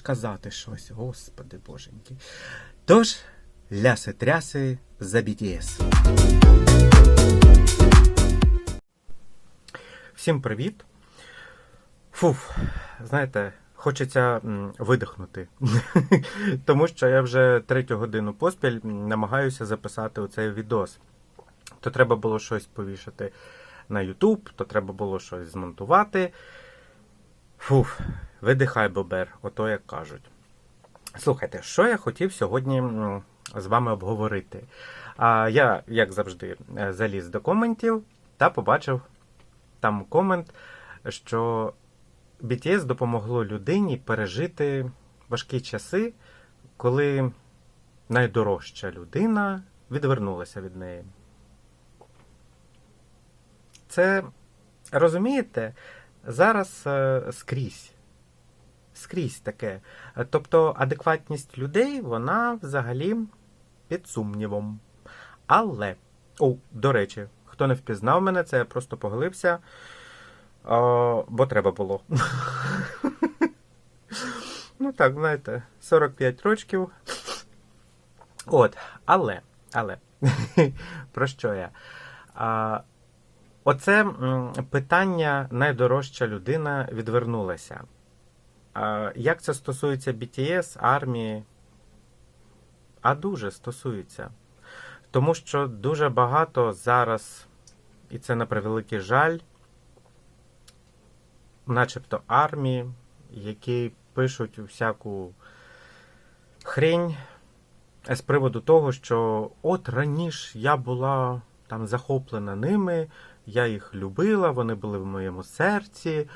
ж казати щось, господи боженьки. Тож, ляси тряси за BTS. Всім привіт. Фуф, знаєте, хочеться видихнути. Тому що я вже третю годину поспіль намагаюся записати оцей відос. То треба було щось повішати на YouTube, то треба було щось змонтувати. Фуф, видихай, бобер, ото як кажуть. Слухайте, що я хотів сьогодні з вами обговорити. А я, як завжди, е, заліз до коментів та побачив там комент, що BTS допомогло людині пережити важкі часи, коли найдорожча людина відвернулася від неї. Це, розумієте, зараз е, скрізь. Скрізь таке. Е, Тобто адекватність людей, вона взагалі під сумнівом. Але, о, до речі, хто не впізнав мене, це я просто поголився, о, бо треба було. ну так, знаєте, 45 рочків. От, але, але, про що я? А, Оце питання найдорожча людина відвернулася. Як це стосується BTS, армії? А дуже стосується. Тому що дуже багато зараз, і це на превеликий жаль, начебто армії, які пишуть всяку хрень з приводу того, що от раніше я була там захоплена ними, я їх любила, вони були в моєму серці,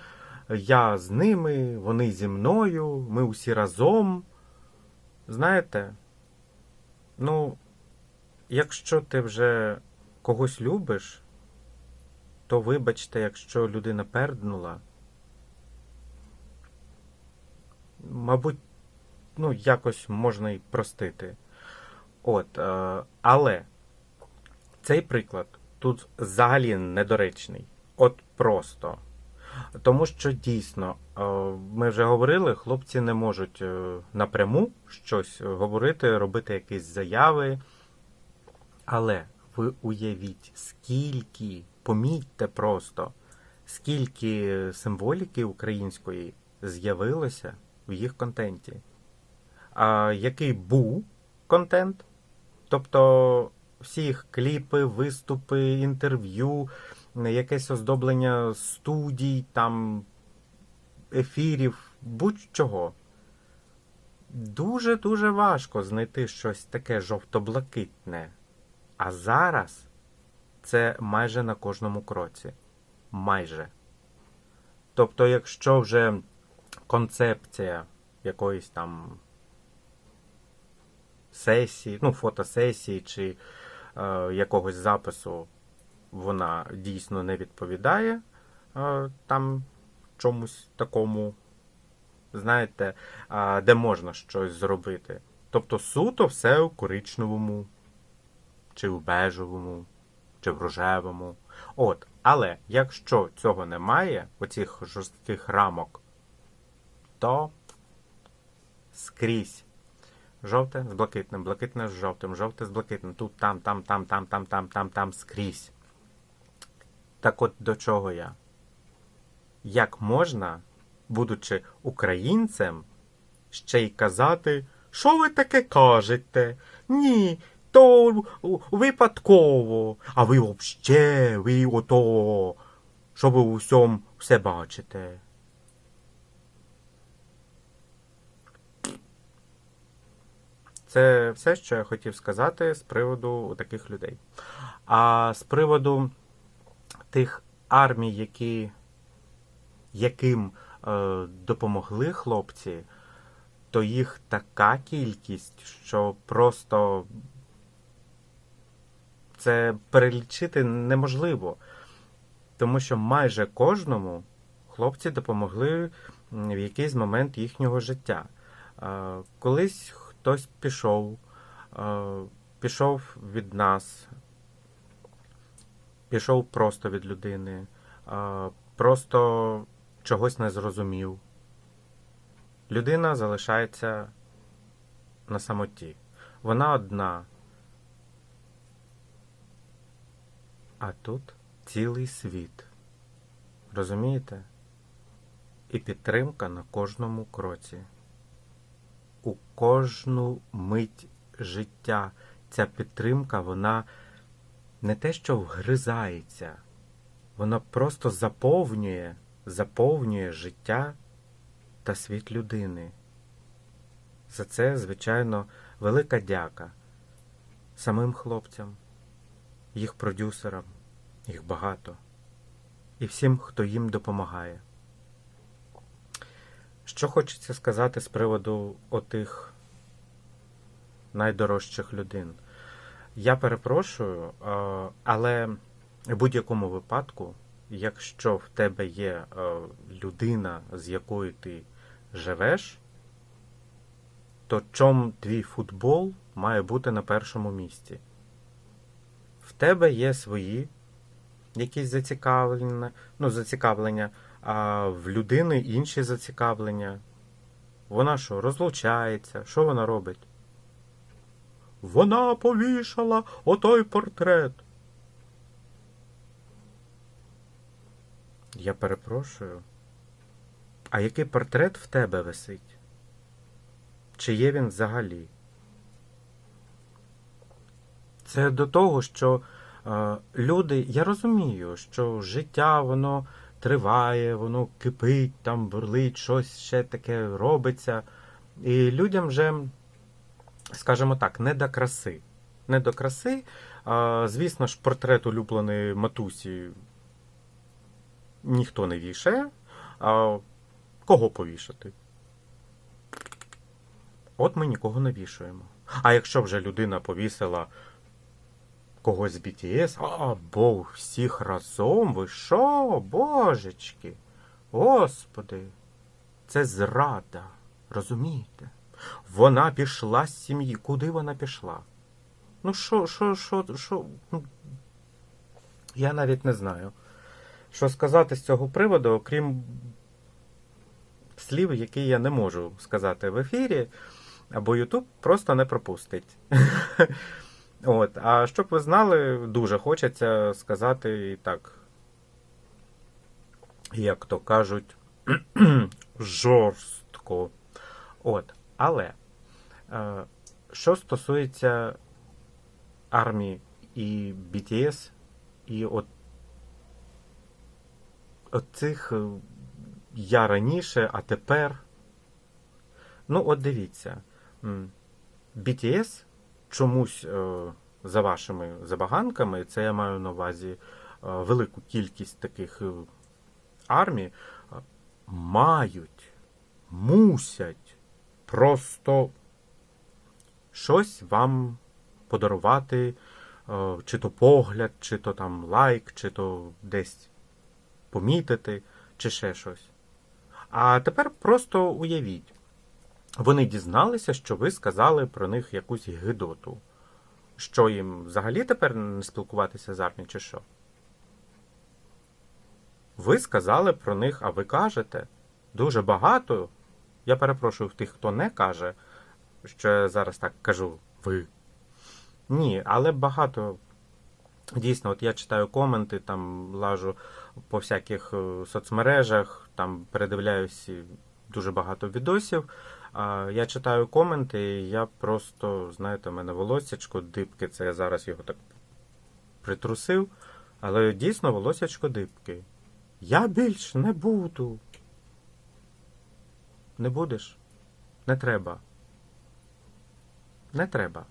я з ними, вони зі мною, ми усі разом. Знаєте, ну, якщо ти вже когось любиш, то вибачте, якщо людина перднула. Мабуть, ну, якось можна й простити. От, е, але цей приклад тут взагалі недоречний. От просто. Тому що дійсно, е, ми вже говорили, хлопці не можуть е, напряму щось говорити, робити якісь заяви. Але ви уявіть, скільки, помітьте просто, скільки символіки української з'явилося в їх контенті. А який був контент? Тобто всі їх кліпи, виступи, інтерв'ю, якесь оздоблення студій, там, ефірів, будь-чого. Дуже-дуже важко знайти щось таке жовто-блакитне. А зараз це майже на кожному кроці. Майже. Тобто, якщо вже концепція якоїсь там сесії, ну, фотосесії чи е, якогось запису, вона дійсно не відповідає е, там чомусь такому, знаєте, де можна щось зробити. Тобто суто все у коричневому, чи в бежевому, чи в рожевому. От, але якщо цього немає, оцих жорстких рамок, то скрізь. Жовте з блакитним, блакитне з жовтим, жовте з блакитним. Тут, там, там, там, там, там, там, там, там, скрізь. Так от до чого я? Як можна, будучи українцем, ще й казати, що ви таке кажете? Ні, то випадково, а ви вообще, ви ото, що ви у все бачите. Це все, що я хотів сказати з приводу таких людей. А з приводу тих армій, які, яким е, допомогли хлопці, то їх така кількість, що просто це перелічити неможливо. Тому що майже кожному хлопці допомогли в якийсь момент їхнього життя. Е, Колись хтось пішов, е, пішов від нас, пішов просто від людини, просто чогось не зрозумів. людина залишається на самоті. Вона одна. А тут цілий світ. Розумієте? І підтримка на кожному кроці. У кожну мить життя ця підтримка, вона не те, що вгризається, вона просто заповнює, заповнює життя та світ людини. За це, звичайно, велика дяка самим хлопцям, їх продюсерам, їх багато, і всім, хто їм допомагає. Що хочеться сказати з приводу отих найдорожчих людей? Я перепрошую, е, але в будь-якому випадку, якщо в тебе є е, людина, з якою ти живеш, то чом твій футбол має бути на першому місці? В тебе є свої якісь зацікавлення, ну, зацікавлення, а в людини інші зацікавлення. Вона що, розлучається? Що вона робить? Вона повішала отой портрет. Я перепрошую. А який портрет в тебе висить? Чи є він взагалі? Це до того, що е, люди, я розумію, що життя воно триває, воно кипить, там бурлить, щось ще таке робиться. І людям вже, скажімо так, не до краси. Не до краси. Звісно ж, портрет улюбленої матусі ніхто не вішає. Кого повішати? От ми нікого не вішаємо. А якщо вже людина повісила когось з BTS, а Бог всіх разом, ви що, божечки? Господи, це зрада, розумієте? Вона пішла з сім'ї. Куди вона пішла? Ну, що, що, що, що? Ну, Я навіть не знаю, що сказати з цього приводу, окрім слів, які я не можу сказати в ефірі, або Ютуб просто не пропустить. От, а щоб ви знали, дуже хочеться сказати і так, як то кажуть, жорстко. От, але е, що стосується армії і BTS, і от, от цих е, я раніше, а тепер. Ну, от дивіться, BTS чомусь е, за вашими забаганками, це я маю на увазі велику кількість таких армій, мають, мусять просто щось вам подарувати, е, чи то погляд, чи то там лайк, чи то десь помітити, чи ще щось. А тепер просто уявіть. Вони дізналися, що ви сказали про них якусь гидоту. Що їм взагалі тепер не спілкуватися з армією, чи що? Ви сказали про них, а ви кажете дуже багато. Я перепрошую тих, хто не каже, що я зараз так кажу ви. Ні, але багато. Дійсно, от я читаю коменти, там лажу по всяких е, соцмережах, там передивляюсь дуже багато відосів. Я читаю коменти, і я просто, знаєте, у мене волосячко дибки, це я зараз його так притрусив. Але дійсно волосячко дибки. Я більш не буду. Не будеш? Не треба. Не треба.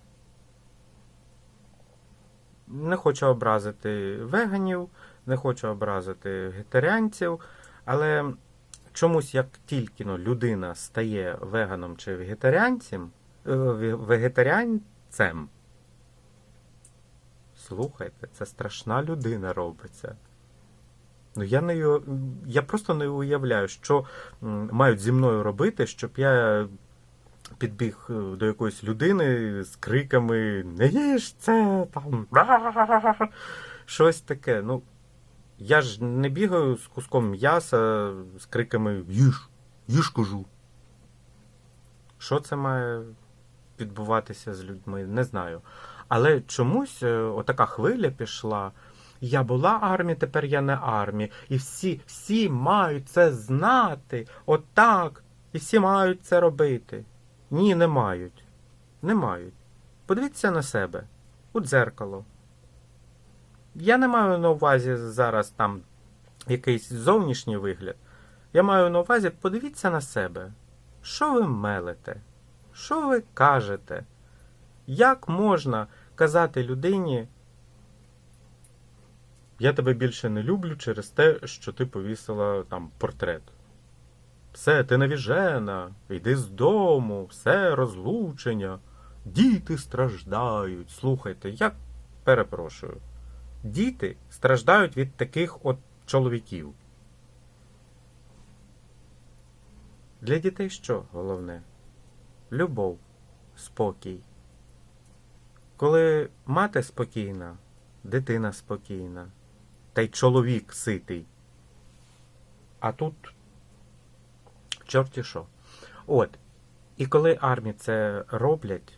Не хочу образити веганів, не хочу образити вегетаріанців, але чомусь, як тільки ну, людина стає веганом чи вегетаріанцем, е, вегетаріанцем, слухайте, це страшна людина робиться. Ну, я, не, я просто не уявляю, що мають зі мною робити, щоб я підбіг е, до якоїсь людини з криками Не їж це там. Щось таке. Ну, я ж не бігаю з куском м'яса з криками Їж, їж кажу. Що це має відбуватися з людьми, не знаю. Але чомусь е, отака хвиля пішла. Я була армії, тепер я не армії. І всі, всі мають це знати. Отак. І всі мають це робити. Ні, не мають. Не мають. Подивіться на себе у дзеркало. Я не маю на увазі зараз там якийсь зовнішній вигляд. Я маю на увазі, подивіться на себе. Що ви мелите? Що ви кажете? Як можна казати людині, я тебе більше не люблю через те, що ти повісила там портрет? Все, ти навіжена, йди з дому, все розлучення, діти страждають. Слухайте, я перепрошую. Діти страждають від таких от чоловіків. Для дітей що головне? Любов, спокій. Коли мати спокійна, дитина спокійна, та й чоловік ситий. А тут чорті що. От. І коли армії це роблять,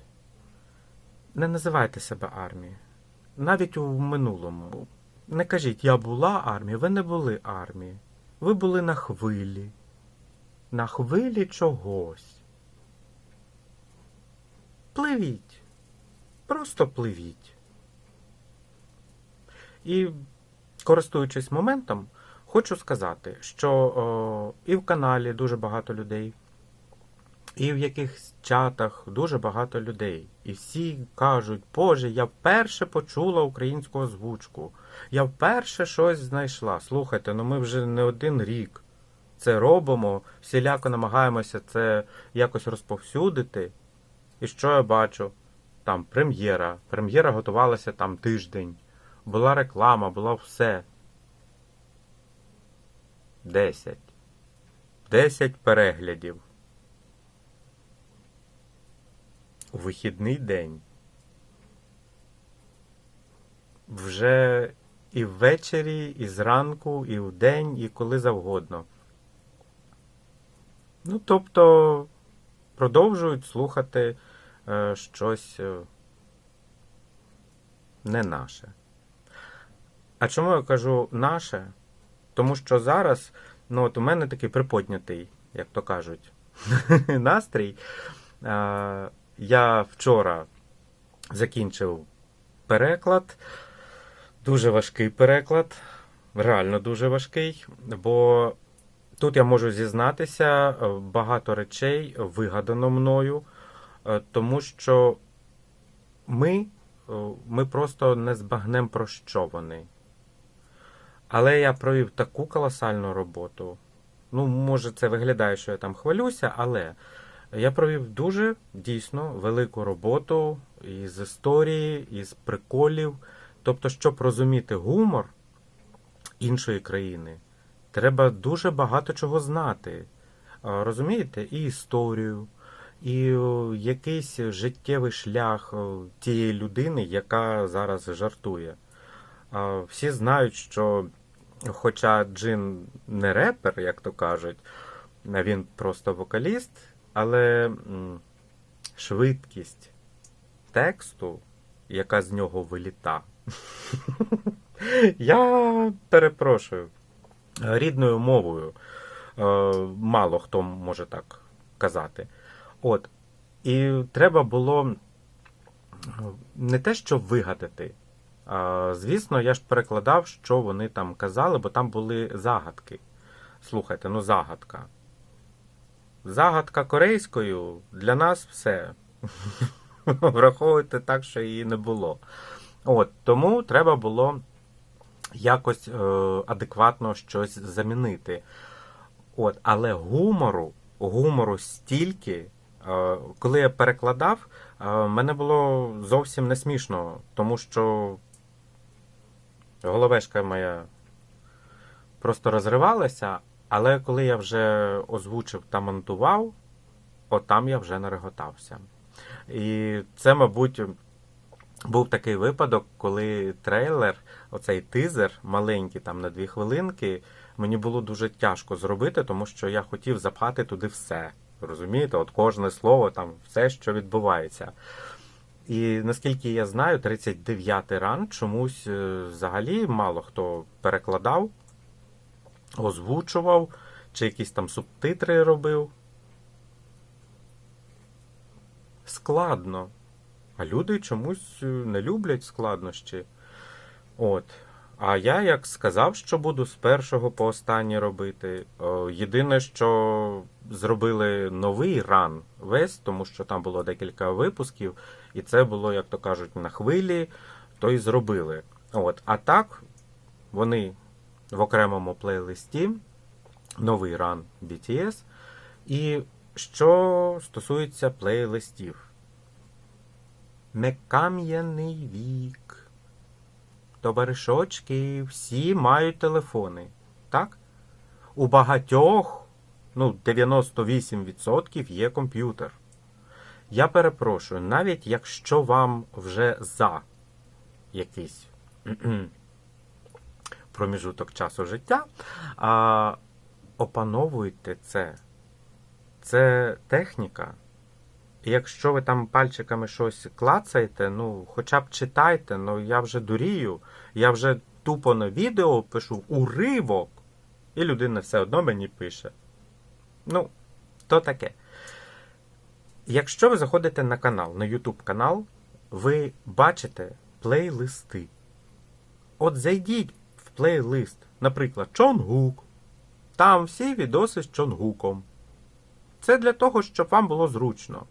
не називайте себе армією. Навіть у минулому. Не кажіть, я була армією, ви не були армією. Ви були на хвилі. На хвилі чогось. Пливіть. Просто пливіть. І, користуючись моментом, хочу сказати, що о, і в каналі дуже багато людей, і в якихось чатах дуже багато людей. І всі кажуть, Боже, я вперше почула українську озвучку. Я вперше щось знайшла. Слухайте, ну ми вже не один рік це робимо, всіляко намагаємося це якось розповсюдити. І що я бачу? Там прем'єра. Прем'єра готувалася там тиждень. Була реклама, було все. Десять. Десять переглядів. У вихідний день. Вже і ввечері, і зранку, і вдень, і коли завгодно. Ну, тобто продовжують слухати е, щось е, не наше. А чому я кажу наше? Тому що зараз, ну от у мене такий приподнятий, як то кажуть, настрій. Я вчора закінчив переклад, дуже важкий переклад, реально дуже важкий, бо тут я можу зізнатися багато речей вигадано мною, е, тому що ми, е, ми просто не збагнемо про що вони. Але я провів таку колосальну роботу. Ну, може, це виглядає, що я там хвалюся, але я провів дуже дійсно велику роботу із історії, із приколів. Тобто, щоб розуміти гумор іншої країни, треба дуже багато чого знати. Розумієте? І історію, і якийсь життєвий шлях тієї людини, яка зараз жартує. Всі знають, що хоча Джин не репер, як то кажуть, він просто вокаліст, але швидкість тексту, яка з нього виліта. Я перепрошую. Рідною мовою е, мало хто може так казати. От. І треба було не те, що вигадати. Звісно, я ж перекладав, що вони там казали, бо там були загадки. Слухайте, ну загадка. Загадка корейською для нас все. Враховуйте так, що її не було. От, тому треба було якось е, адекватно щось замінити. От, але гумору, гумору стільки, е, коли я перекладав, е, мене було зовсім не смішно, тому що головешка моя просто розривалася, але коли я вже озвучив та монтував, от там я вже нареготався. І це, мабуть, був такий випадок, коли трейлер, оцей тизер маленький, там на дві хвилинки, мені було дуже тяжко зробити, тому що я хотів запхати туди все. Розумієте, от кожне слово, там все, що відбувається. І наскільки я знаю, 39-й ран чомусь е, взагалі мало хто перекладав, озвучував, чи якісь там субтитри робив. Складно. А люди чомусь е, не люблять складнощі. От. А я як сказав, що буду з першого по останнє робити. О, Єдине, що зробили новий ран весь, тому що там було декілька випусків, і це було, як то кажуть, на хвилі, то і зробили. От. А так, вони в окремому плейлисті новий ран BTS. І що стосується плейлистів. Некам'яний вік. Товаришочки, всі мають телефони. Так? У багатьох, ну, 98% є комп'ютер. Я перепрошую, навіть якщо вам вже за якийсь проміжуток часу життя, а, опановуйте це. Це техніка. І якщо ви там пальчиками щось клацаєте, ну, хоча б читайте, ну я вже дурію, я вже тупо на відео пишу уривок, і людина все одно мені пише. Ну, то таке. Якщо ви заходите на канал, на YouTube канал, ви бачите плейлисти. От зайдіть в плейлист, наприклад, Чонгук. Там всі відоси з Чонгуком. Це для того, щоб вам було зручно.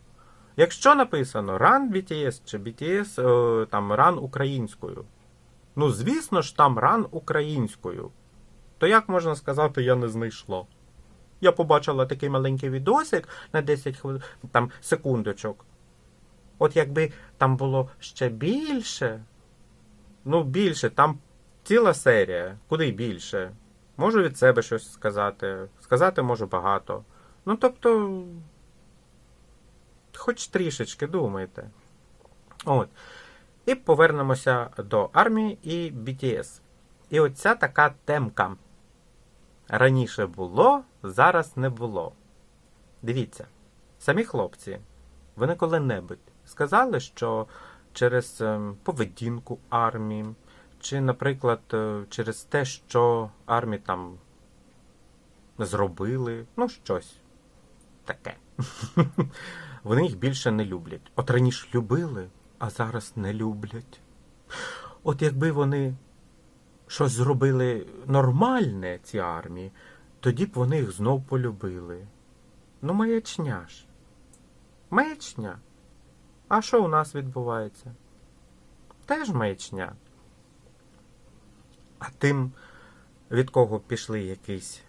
Якщо написано Run BTS чи BTS е, там Run українською, ну звісно ж там Run українською, то як можна сказати, я не знайшла? Я побачила такий маленький відосик на 10 хвилин, там секундочок. От якби там було ще більше, ну більше, там ціла серія, куди більше. Можу від себе щось сказати. Сказати можу багато. Ну, тобто, хоч трішечки думайте. От. І повернемося до армії і BTS. І оця така темка. Раніше було, зараз не було. Дивіться, самі хлопці, вони коли-небудь сказали, що через ем, поведінку армії, чи, наприклад, е, через те, що армії там зробили, ну щось таке. Вони їх більше не люблять. От раніше любили, а зараз не люблять. От якби вони щось зробили нормальне, ці армії, тоді б вони їх знов полюбили. Ну, маячня ж. Маячня. А що у нас відбувається? Теж маячня. А тим, від кого пішли якісь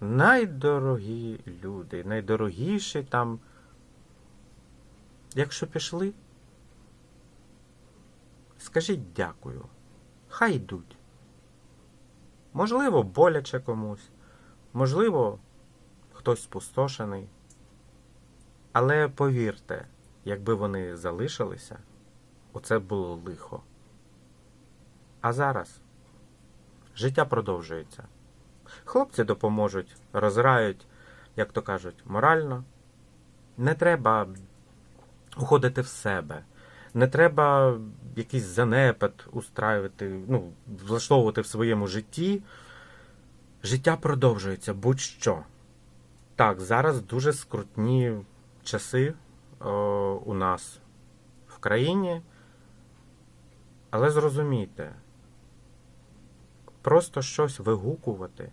найдорогі люди, найдорогіші там. Якщо пішли, скажіть дякую. Хай йдуть. Можливо, боляче комусь, можливо, хтось спустошений. Але повірте, якби вони залишилися, оце було лихо. А зараз життя продовжується. Хлопці допоможуть, розграють, як то кажуть, морально. Не треба уходити в себе. Не треба якийсь занепад устраювати, ну, влаштовувати в своєму житті. Життя продовжується будь-що. Так, зараз дуже скрутні часи о, у нас в країні. Але зрозумійте, просто щось вигукувати.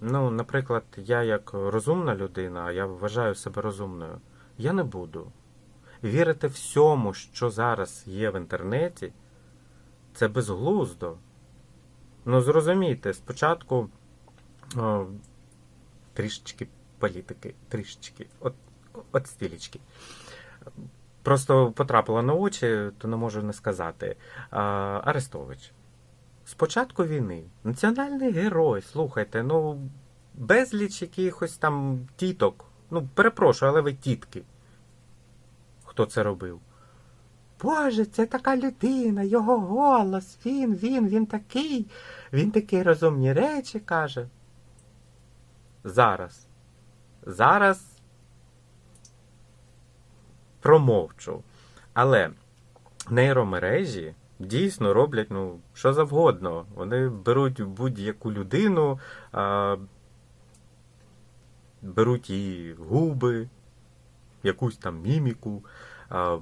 Ну, наприклад, я як розумна людина, я вважаю себе розумною, я не буду. Вірити всьому, що зараз є в інтернеті, це безглуздо. Ну, зрозумійте, спочатку о, трішечки політики, трішечки, от, от стілечки. Просто потрапила на очі, то не можу не сказати. А, Арестович. З початку війни національний герой, слухайте, ну безліч якихось там тіток. Ну, перепрошую, але ви тітки. Хто це робив? Боже, це така людина, його голос, він, він, він такий, він такі розумні речі каже. Зараз зараз промовчу. Але нейромережі дійсно роблять ну, що завгодно. Вони беруть будь-яку людину, а, беруть її губи, якусь там міміку,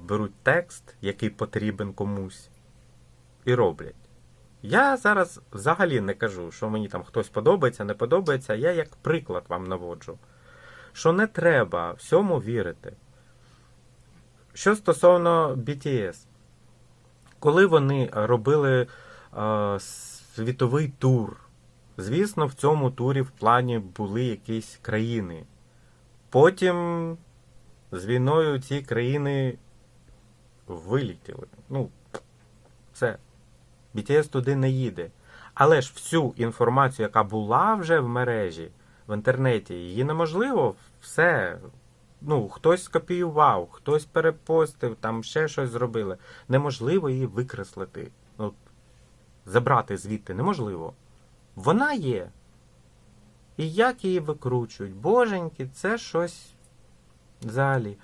беруть текст, який потрібен комусь, і роблять. Я зараз взагалі не кажу, що мені там хтось подобається, не подобається. Я як приклад вам наводжу, що не треба всьому вірити. Що стосовно BTS, коли вони робили е, світовий тур, звісно, в цьому турі в плані були якісь країни. Потім з війною ці країни вилетіли. Ну, все. BTS туди не їде. Але ж всю інформацію, яка була вже в мережі, в інтернеті, її неможливо все. Ну, хтось скопіював, хтось перепостив, там ще щось зробили. Неможливо її викреслити. Ну, забрати звідти неможливо. Вона є. І як її викручують? Боженьки, це щось взагалі.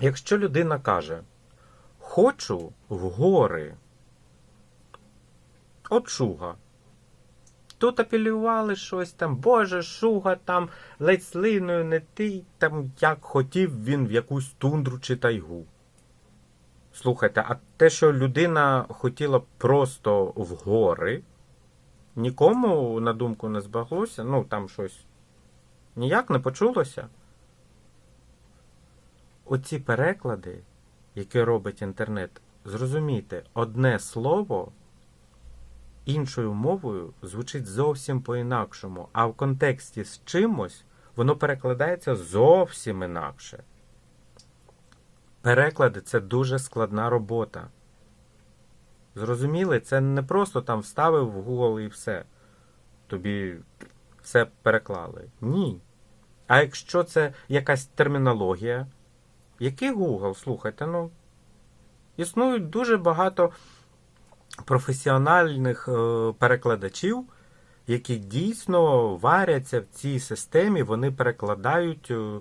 Якщо людина каже, хочу в гори. От шуга. Тут апелювали щось там, Боже, шуга там ледь слиною не ти, там як хотів він в якусь тундру чи тайгу. Слухайте, а те, що людина хотіла просто в гори, нікому на думку не збаглося, ну там щось ніяк не почулося. Оці переклади, які робить інтернет, зрозумійте, одне слово іншою мовою звучить зовсім по-інакшому, а в контексті з чимось воно перекладається зовсім інакше. Переклади це дуже складна робота. Зрозуміли, це не просто там вставив в Google і все. Тобі все переклали. Ні. А якщо це якась термінологія, який Google, слухайте, ну, існують дуже багато професіональних е, перекладачів, які дійсно варяться в цій системі, вони перекладають, е,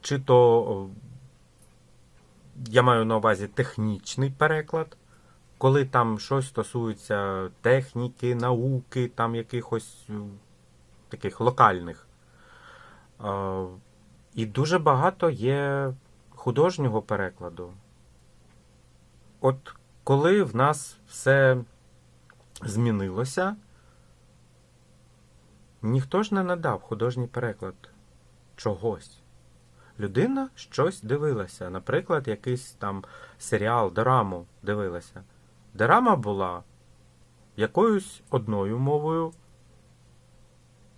чи то, е, я маю на увазі технічний переклад, коли там щось стосується техніки, науки, там якихось таких локальних. І дуже багато є художнього перекладу. От коли в нас все змінилося, ніхто ж не надав художній переклад чогось. Людина щось дивилася, наприклад, якийсь там серіал, дораму дивилася. Дорама була якоюсь одною мовою,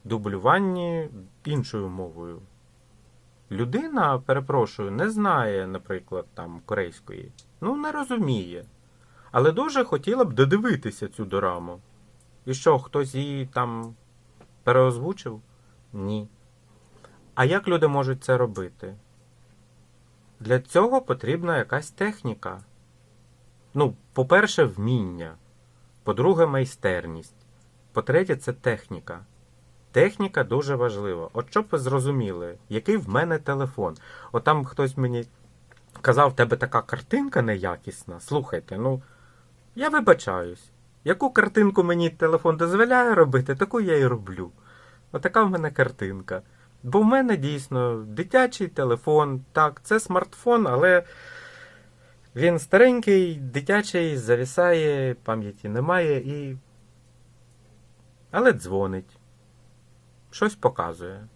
дублюванні іншою мовою. Людина, перепрошую, не знає, наприклад, там корейської. Ну, не розуміє. Але дуже хотіла б додивитися цю дораму. І що, хтось її там переозвучив? Ні. А як люди можуть це робити? Для цього потрібна якась техніка. Ну, по-перше, вміння. По-друге, майстерність. По-третє, це техніка. Техніка дуже важлива. От щоб ви зрозуміли, який в мене телефон. От там хтось мені казав, в тебе така картинка неякісна. Слухайте, ну. Я вибачаюсь. Яку картинку мені телефон дозволяє робити, таку я і роблю. Отака в мене картинка. Бо в мене дійсно дитячий телефон. Так, це смартфон, але він старенький, дитячий, завісає, пам'яті немає і. Але дзвонить. Щось показує.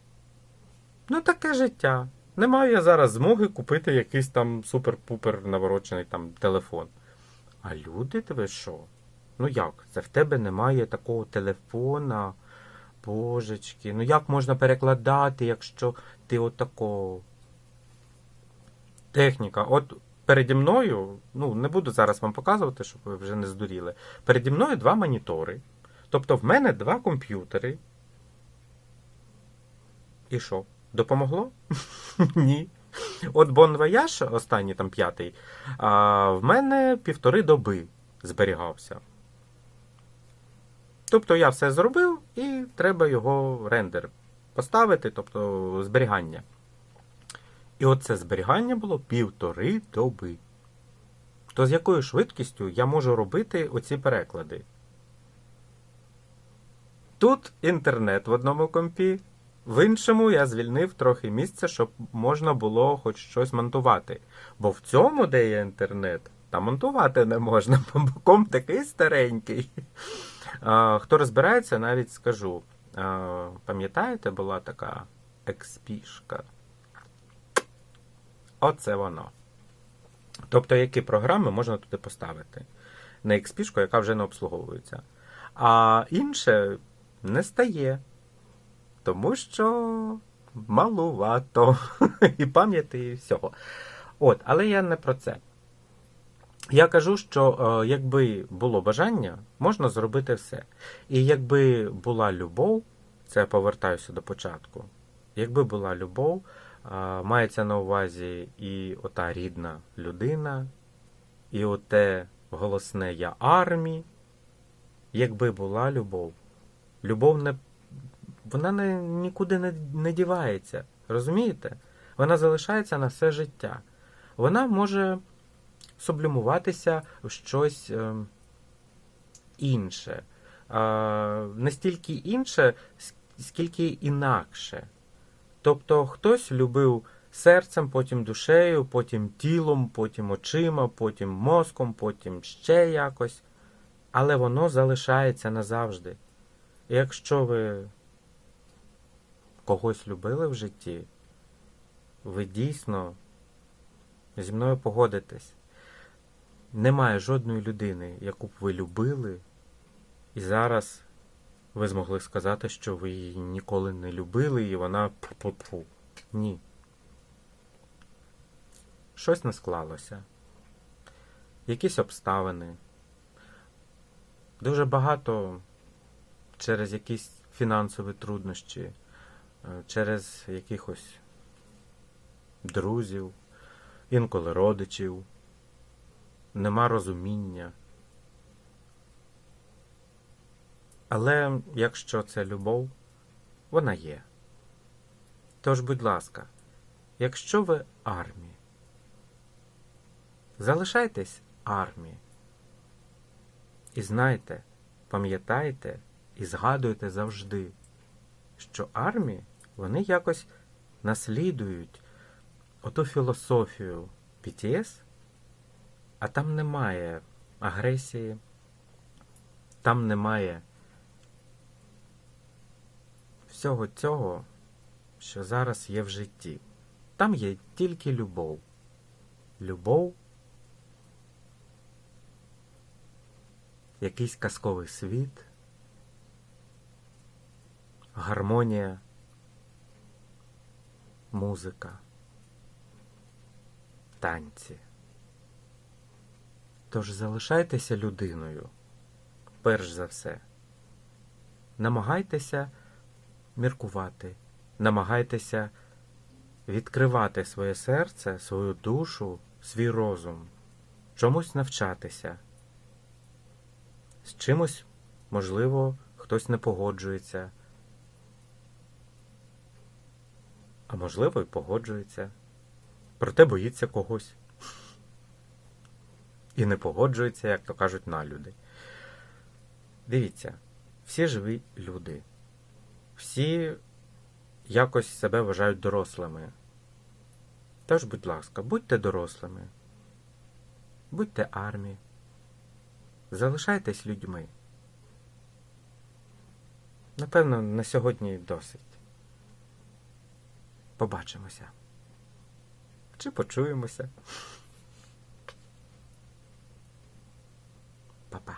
Ну, таке життя. Не маю я зараз змоги купити якийсь там супер-пупер наворочений там телефон. А люди тебе що? Ну як? Це в тебе немає такого телефона. Божечки, ну як можна перекладати, якщо ти отако. Техніка. От переді мною, ну не буду зараз вам показувати, щоб ви вже не здуріли. Переді мною два монітори. Тобто в мене два комп'ютери. І що? Допомогло? Ні. От Bon Voyage, останній там п'ятий, а, в мене півтори доби зберігався. Тобто я все зробив і треба його рендер поставити, тобто зберігання. І оце зберігання було півтори доби. То з якою швидкістю я можу робити оці переклади? Тут інтернет в одному компі, в іншому я звільнив трохи місця, щоб можна було хоч щось монтувати. Бо в цьому, де є інтернет, там монтувати не можна, бо комп такий старенький. Хто розбирається, навіть скажу. Пам'ятаєте, була така експішка? Оце воно. Тобто, які програми можна туди поставити? На XP, яка вже не обслуговується. А інше не стає. Тому що малувато. І пам'яті, і всього. От, але я не про це. Я кажу, що е, якби було бажання, можна зробити все. І якби була любов, це я повертаюся до початку. Якби була любов, е, мається на увазі і ота рідна людина, і оте голосне я армії. Якби була любов, любов не, вона не, нікуди не, не дівається. Розумієте? Вона залишається на все життя. Вона може сублімуватися в щось е, інше. Е, не інше, скільки інакше. Тобто хтось любив серцем, потім душею, потім тілом, потім очима, потім мозком, потім ще якось. Але воно залишається назавжди. Якщо ви когось любили в житті, ви дійсно зі мною погодитесь. Немає жодної людини, яку б ви любили, і зараз ви змогли сказати, що ви її ніколи не любили, і вона пу-пу-пу. Ні. Щось не склалося. Якісь обставини. Дуже багато через якісь фінансові труднощі, через якихось друзів, інколи родичів нема розуміння. Але якщо це любов, вона є. Тож, будь ласка, якщо ви армії, залишайтесь армії. І знайте, пам'ятайте і згадуйте завжди, що армії вони якось наслідують оту філософію BTS, а там немає агресії, там немає всього цього, що зараз є в житті. Там є тільки любов. Любов, якийсь казковий світ, гармонія, музика, танці. Тож залишайтеся людиною, перш за все. Намагайтеся міркувати, намагайтеся відкривати своє серце, свою душу, свій розум, чомусь навчатися. З чимось, можливо, хтось не погоджується, а можливо, і погоджується, проте боїться когось і не погоджується, як то кажуть, на люди. Дивіться, всі живі люди, всі якось себе вважають дорослими. Тож, будь ласка, будьте дорослими, будьте армії, залишайтесь людьми. Напевно, на сьогодні досить побачимося. Чи почуємося? Па-па.